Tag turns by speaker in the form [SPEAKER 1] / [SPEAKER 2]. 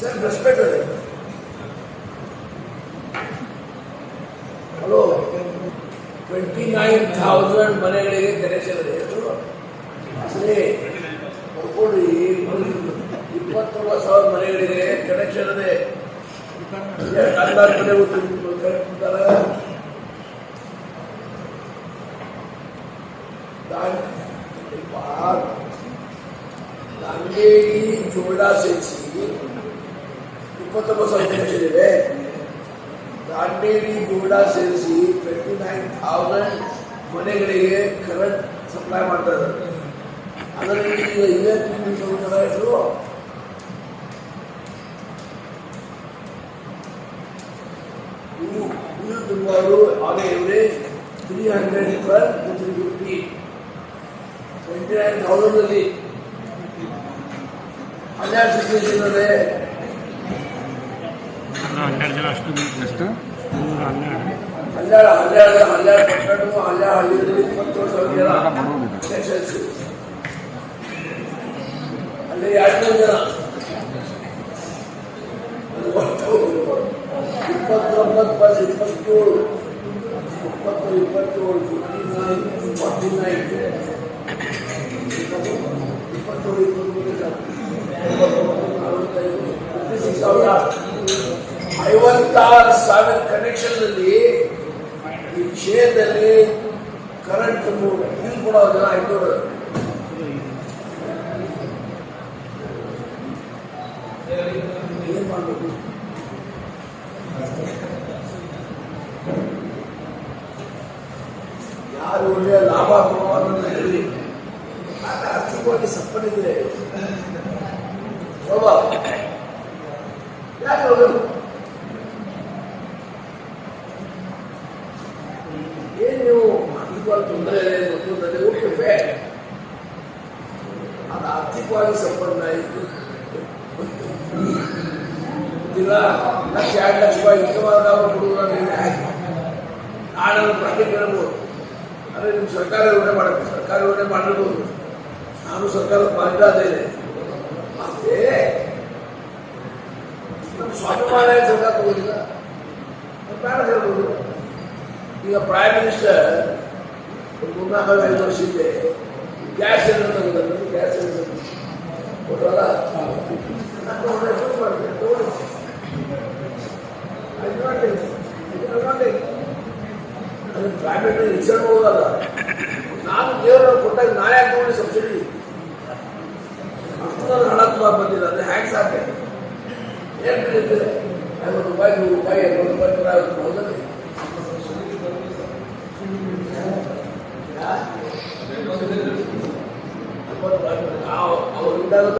[SPEAKER 1] Self respect ಇದೆ hello twenty nine thousand ಮನೆಗಳಿಗೆ connection ಇದೆ. ಅಸಲೇ ಇಪ್ಪತ್ತೊಂಬತ್ತು ಸಾವಿರ ಮನೆಗಳಿಗೆ ಕನೆಕ್ಷನ್ ಇದೆ. ಎಷ್ಟು ಅಂದಾಜು ಮನೆ ಕರೆಕ್ಟ್ ಅಂತಾರೆ ದಾಂಡೇಲಿ ಜೋಳ ಸೇರಿಸಿ ಇಪ್ಪತ್ತೊಂಬತ್ತು ಸಾವಿರ ಕನೆಕ್ಷನ್ ಇದೆ ದಾಂಡೇಲಿ ಜೋಳ ಸೇರಿಸಿ ಟ್ವೆಂಟಿ ನೈನ್ ಥೌಸಂಡ್ ಮನೆಗಳಿಗೆ ಕರೆಂಟ್ ಸಪ್ಲೈ ಮಾಡ್ತಾ ಇದ್ದಾರೆ ಅದರಲ್ಲಿ ಈಗ ಇವತ್ತು ನಿಮಿಷ ಹೆಸರು ಇವು ಇದು ತುಂಬವರು on average three hundred twelve to three fifty twenty nine ಥೌಸಂಡಲ್ಲಿ ಹನ್ನೆರಡು ಸಿಚುವೇಶನ್ ಇದೆ
[SPEAKER 2] ಹನ್ನೆರಡು ಜನ ಅಷ್ಟು ಎಷ್ಟು ನೂರ ಹನ್ನೆರಡು
[SPEAKER 1] ಹನ್ನೆರಡು ಹನ್ನೆರಡು ಹನ್ನೆರಡು ಪಟ್ಟಣ ಹನ್ನೆರಡು ಹಳ್ಳಿಯಲ್ಲಿ ಇಪ್ಪತ್ತೇಳು ಸಾವಿರ ಜನ ಸೆಕ್ಷನ್ಸ್ ಅಲ್ಲಿ ಎರಡು ಜನ ಅದು ಒಟ್ಟು ಇಪ್ಪತ್ತೊಂಬತ್ತು ಪ್ಲಸ್ ಇಪ್ಪತ್ತೇಳು ಇಪ್ಪತ್ತು ಇಪ್ಪತ್ತೇಳು ಸಾವಿರ ಐವತ್ತಾರು ಸಾವಿರ ಕನೆಕ್ಷನ್ ಅಲ್ಲಿ ಈ ವಿಷಯದಲ್ಲಿ ಕರೆಂಟ್ ಬಿಲ್ ಕೊಡೋ ಜನ ಐನೂರು. ಯಾರು ಒಳ್ಳೆಯ ಲಾಭ ಕೊಡುವಂತ ಹೇಳಿ. ಆರ್ಥಿಕವಾಗಿ ಸಪ್ಪನಿದ್ರೆ. ಹೋಗ ಏನ್ ನೀವು ಆರ್ಥಿಕವಾಗಿ ತೊಂದರೆ ಮತ್ತೊಂದರೆ ಅದು ಆರ್ಥಿಕವಾಗಿ ಸಂಪನ್ನ ಆಯಿತು. ಇಲ್ಲ, ಲಕ್ಷ, ಎರಡು ಲಕ್ಷ ರೂಪಾಯಿ ಇಷ್ಟವಾದ ನಾಳೆ ಕೇಳಬಹುದು ಆದರೆ ನಿಮ್ಮ ಸರ್ಕಾರ ಯೋಜನೆ ಮಾಡಬೇಕು. ಸರ್ಕಾರ ಯೋಜನೆ ಮಾಡಿರ್ಬೋದು. ನಾನು ಸರ್ಕಾರದ ಇದೆ. ಆದರೆ ನಮ್ಮ ಸ್ವಾಭಿಮಾನ ಸರ್ಕಾರ ಅದು ಬೇಡ ಹೇಳ್ಬೋದು. ಈಗ ಪ್ರೈಮ್ ಮಿನಿಸ್ಟರ್ ಮೂರ್ನಾಲ್ಕು ಐದು ವರ್ಷ ಹಿಂದೆ ಗ್ಯಾಸ್ ಸಿಲಿಂಡರ್ ಗ್ಯಾಸ್ ಸಿಲಿಂಡರ್ ಕೊಟ್ಟಲ್ಲ ಅದು ಪ್ರೈವೇಟ್ ರಿಸಲ್ಟ್ ಹೋಗಲ್ಲ ನಾನು ದೇವರು ಕೊಟ್ಟಾಗ ನಾ ಬೆಳೀತದೆ ಐವತ್ತು ರೂಪಾಯಿ ನೂರು ರೂಪಾಯಿ ಎಂಬತ್ತು ರೂಪಾಯಿ ನೂರ ಐವತ್ತು ಹೌದಲ್ಲಿ ಯಾ?